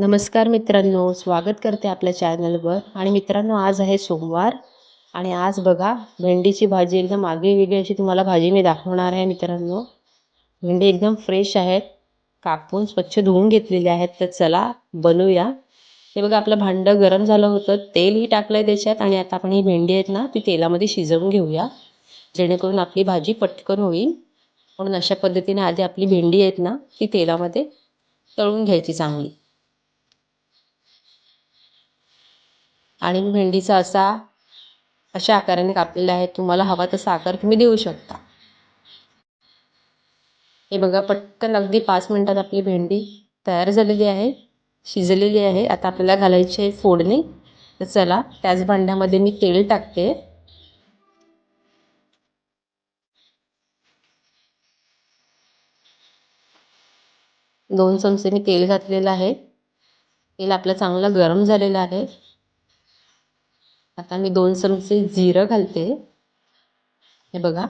नमस्कार मित्रांनो स्वागत करते आपल्या चॅनलवर आणि मित्रांनो आज आहे सोमवार. आणि आज बघा भेंडीची भाजी एकदम आगळी वेगळी अशी तुम्हाला भाजी मी दाखवणार आहे मित्रांनो. भेंडी एकदम फ्रेश आहेत. कापून स्वच्छ धुवून घेतलेले आहेत. तर चला बनवूया. हे बघा आपलं भांडं गरम झालं होतं. तेलही टाकलं आहे त्याच्यात. आणि आता आपण ही भेंडी आहेत ना ती तेलामध्ये शिजवून घेऊया. जेणेकरून आपली भाजी पटकन होईल. म्हणून अशा पद्धतीने आधी आपली भेंडी आहेत ना ती तेलामध्ये तळून घ्यायची चांगली. आणि भेंडीचा असा अशा आकाराने कापलेला आहे. तुम्हाला हवा तसा आकार तुम्ही देऊ शकता. हे बघा पटकन अगदी पाच मिनटात आपली भेंडी तयार झालेली आहे शिजलेली आहे. आता आपल्याला घालायची आहे फोडणी. तर चला त्याच भांड्यामध्ये मी तेल टाकते. दोन चमचे मी तेल घातलेलं आहे. तेल आपलं चांगलं गरम झालेलं आहे. आता मी दोन चमचे जिरं घालते. हे बघा.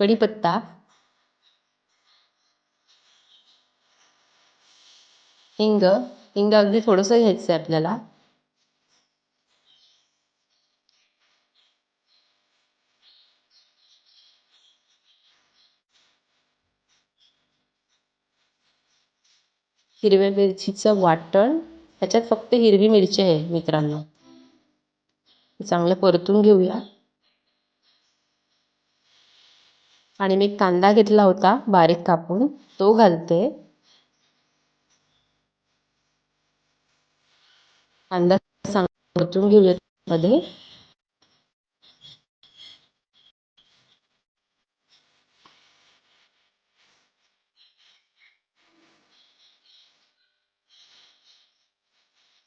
कढीपत्ता. हिंग. हिंग अगदी थोडंसं घ्यायचं आहे आपल्याला. हिरव्या मिरचीचं वाटण. ह्याच्यात फक्त हिरवी मिरची आहे मित्रांनो. चांगलं परतून घेऊया. आणि मी कांदा घेतला होता बारीक कापून. तो घालते. कांदा चांगला परतून घेऊया मध्ये.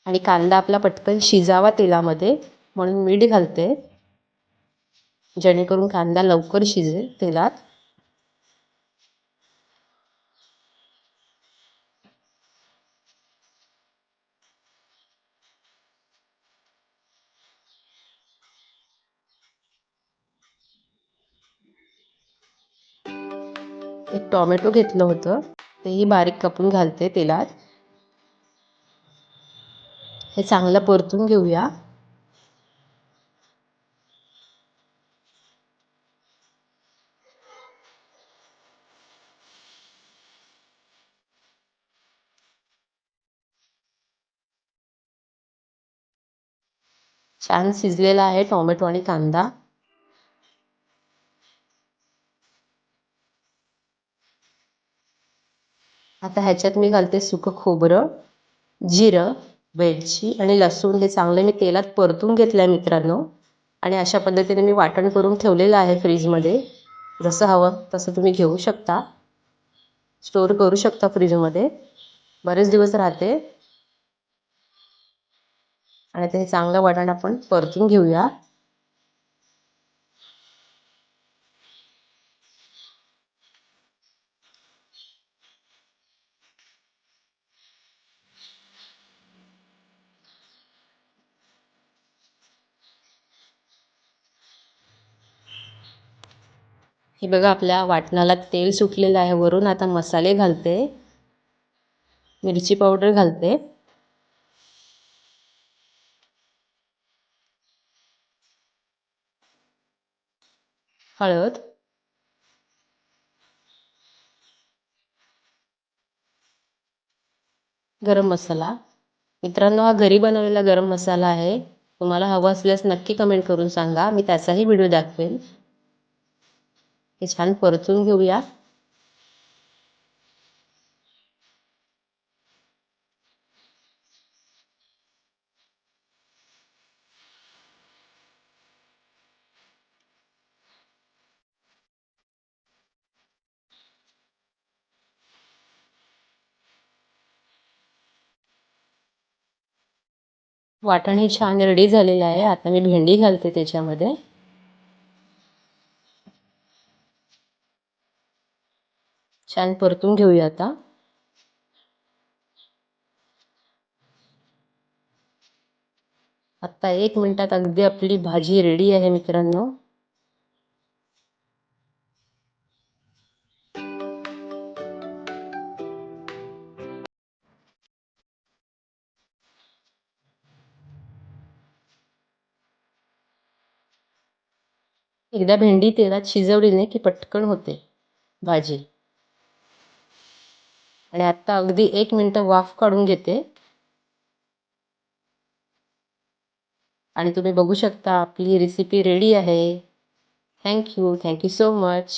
आणि कांदा आपला पटकन शिजावा तेलामध्ये म्हणून मीठ घालते. जेणेकरून कांदा लवकर शिजेल तेलात. एक टॉमॅटो घेतलं होतं तेही बारीक कापून घालते तेलात. हे चांगलं परतून घेऊया. छान शिजलेला आहे टोमॅटो आणि कांदा. आता ह्याच्यात मी घालते सुकं खोबरं जिरं वेलची आणि लसूण हे चांगले मी तेलात परतून घेतलं आहे मित्रांनो. आणि अशा पद्धतीने मी वाटण करून ठेवलेलं आहे फ्रीजमध्ये. जसं हवं तसं तुम्ही घेऊ शकता. स्टोअर करू शकता फ्रीजमध्ये. बरेच दिवस राहते. आणि ते चांगलं वाटण आपण परतून घेऊया. हे बघा आपल्या वाटणाला तेल सुटलेलं आहे वरून. आता मसाले घालते. मिरची पावडर घालते. हळद. गरम मसाला. मित्रांनो हा घरी बनवलेला गरम मसाला आहे. तुम्हाला हवा असल्यास नक्की कमेंट करून सांगा. मी त्याचाही व्हिडिओ दाखवेन. हे छान परतून घेऊया. वाटण हे छान रेडी झालेलं आहे. आता मी भेंडी घालते त्याच्यामध्ये. छान परतून घेऊया आता. आता एक मिनटात अगदी आपली भाजी रेडी आहे मित्रांनो. एकदा भेंडी तेलात शिजवली नाही की पटकन होते भाजी. आणि आत्ता अगदी एक मिनटं वाफ काढून घेते. आणि तुम्ही बघू शकता आपली रेसिपी रेडी आहे. Thank you thank you so much